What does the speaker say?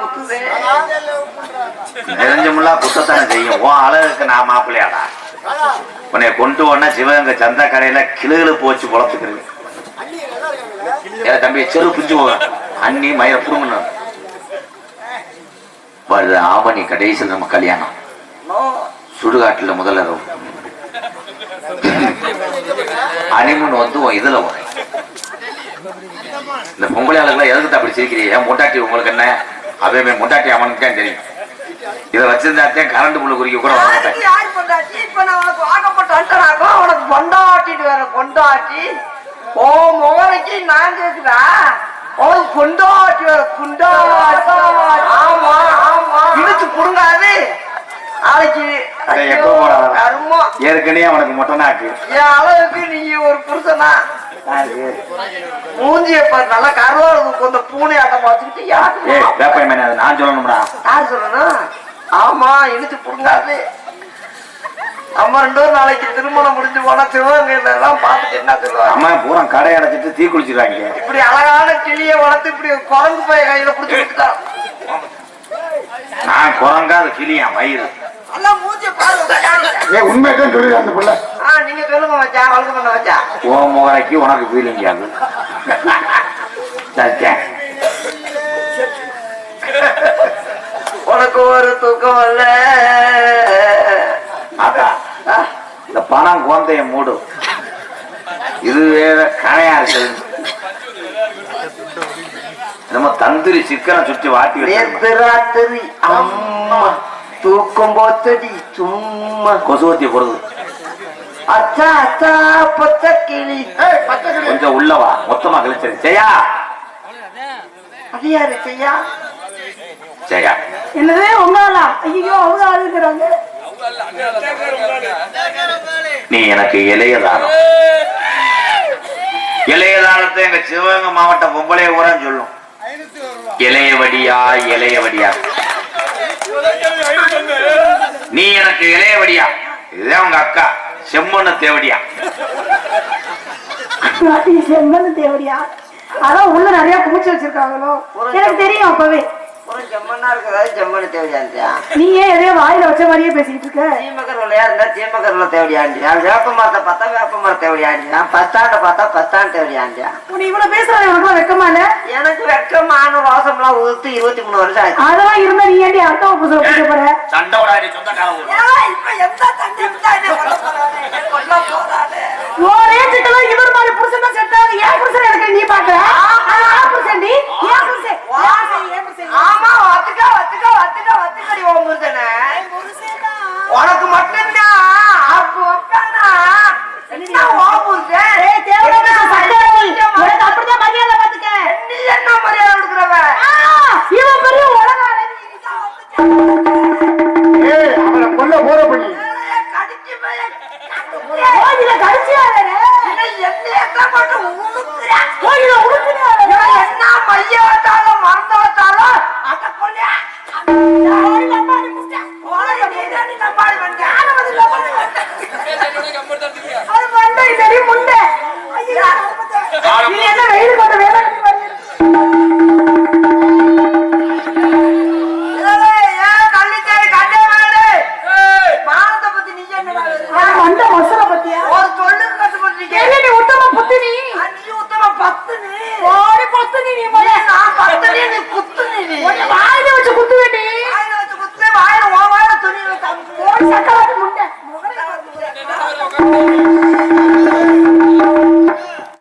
குத்துதே நெஞ்சமுள்ளா குத்தத்தானே செய்யும். உன் அழகுக்கு நான் மாப்பிள்ளையாடா. உன்னை கொண்டு போனா சிவகங்கை சந்த கடையில கிளுகிழு போச்சு பொழத்துக்கிறது ஏ தம்பி செரு புரிஞ்சு போக அண்ணி மயிர புடுங்கணும் வருது ஆவணி கடைசியில் நம்ம கல்யாணம். சுடுகாட்டுல முதல்ல அனிமன் வந்து உன் இதுல வரும் இந்த பொம்பளை எதுக்கு அப்படி சிரிக்கிறீங்க? ஏன் மூட்டாட்டி உங்களுக்கு என்ன? அதே முட்டாட்டி அவனுக்கு தான் தெரியும் இதை வச்சிருந்தாத்தே கரண்ட் புல்லு குறிக்க கூட வர மாட்டேன் யார் பொண்டாட்டி? இப்ப நான் உனக்கு வாக்கப்பட்ட அண்டனாக்கும், உனக்கு பொண்டாட்டிட்டு வேற பொண்டாட்டி. ஓ முகரைக்கு நான் கேக்குதா? உனக்கு பொண்டாட்டி வேற குண்டாட்டி. ஆமா, ஆமா. இழுத்து புடுங்காது. நாளைக்கு. ஏற்கனவே அவனுக்கு மொட்டனாக்கு என் அளவுக்கு நீங்க ஒரு புருஷனா மூஞ்சிய நல்லா கருவாடு கொஞ்சம் பூனை ஆட்டம் பார்த்துக்கிட்டு ஏ யாரு வேப்பை மேனே அது நான் சொல்லணும்டா. யார் சொல்லணும்? ஆமா இழுத்து புடுங்காது. ரெண்டு நாளைக்கு திருமணம் முடிஞ்சு போனா சிவகங்கையில எல்லாம் பார்த்துட்டு என்ன சொல்லுவாங்க? அம்மா பூரா கடை அடைச்சிட்டு தீ குளிச்சிருக்காங்க இப்படி அழகான கிளிய வளர்த்து இப்படி குரங்கு போய் கையில புடிச்சு கொடுத்துட்டான் நான் குரங்கா அது கிளியா வயிறு. நல்லா பாரு ஏ உண்மைதான் சொல்லுது அந்த பிள்ளை ஆ நீங்க சொல்லுங்க வச்சா வளர்க்க பண்ண வச்சா ஓ முகரைக்கு உனக்கு ஃபீலிங் ஆகுது சத்தியம் உனக்கு ஒரு தூக்கம் இல்ல. ஆத்தா இந்த பணம் குழந்தைய மூடு. இது வேற கனையா இருக்கு நம்ம தந்திரி சிக்கனை சுற்றி வாட்டி ராத்திரி அம்மா. தூக்கம் போத்தடி சும்மா கொசுவத்தி பொறுது அச்சா அச்சா பச்சை கிளி கொஞ்சம் உள்ளவா மொத்தமா கழிச்சது ஜெயா. அது யாரு செய்யா ஜெயா. என்னது உங்களாலா ஐயோ அவங்க அழுகுறாங்க நீ எனக்கு இளையதானம் இளையதானத்தை எங்க சிவகங்கை மாவட்ட பொம்பளை ஊரன்னு சொல்லும். இளையவடியா இளையவடியா. நீ எனக்கு இளையவடியா. இதுதான் உங்க அக்கா. செம்மண்ணு தேவடியா. செம்மண்ண தேவடியா? அதான் உள்ள நிறைய பூச்சி வச்சிருக்காங்களோ? எனக்கு தெரியும் அப்பவே. நீ ஏன் எதையோ வாயில வச்ச மாதிரியே பேசிக்கிட்டு இருக்க? சீமக்கர் விளையா இருந்தா சீமக்கர்ல தேவையாண்டியா வேப்ப மரத்தை பார்த்தா வேப்ப மரம் தேவையாண்டியா பஸ் ஸ்டாண்ட பார்த்தா பஸ் ஸ்டாண்ட் தேவையாண்டியா உன்னை இவ்வளவு பேசுறாங்க உனக்கு வெக்கமா இல்ல? எனக்கு வெக்கமான வாசம்லாம் உதுத்து இருபத்தி மூணு வருஷம் ஆச்சு. அதெல்லாம் இருந்தா நீ ஏன்டி அடுத்த புதுசு போற? சண்டை எந்த குத்து, வாயில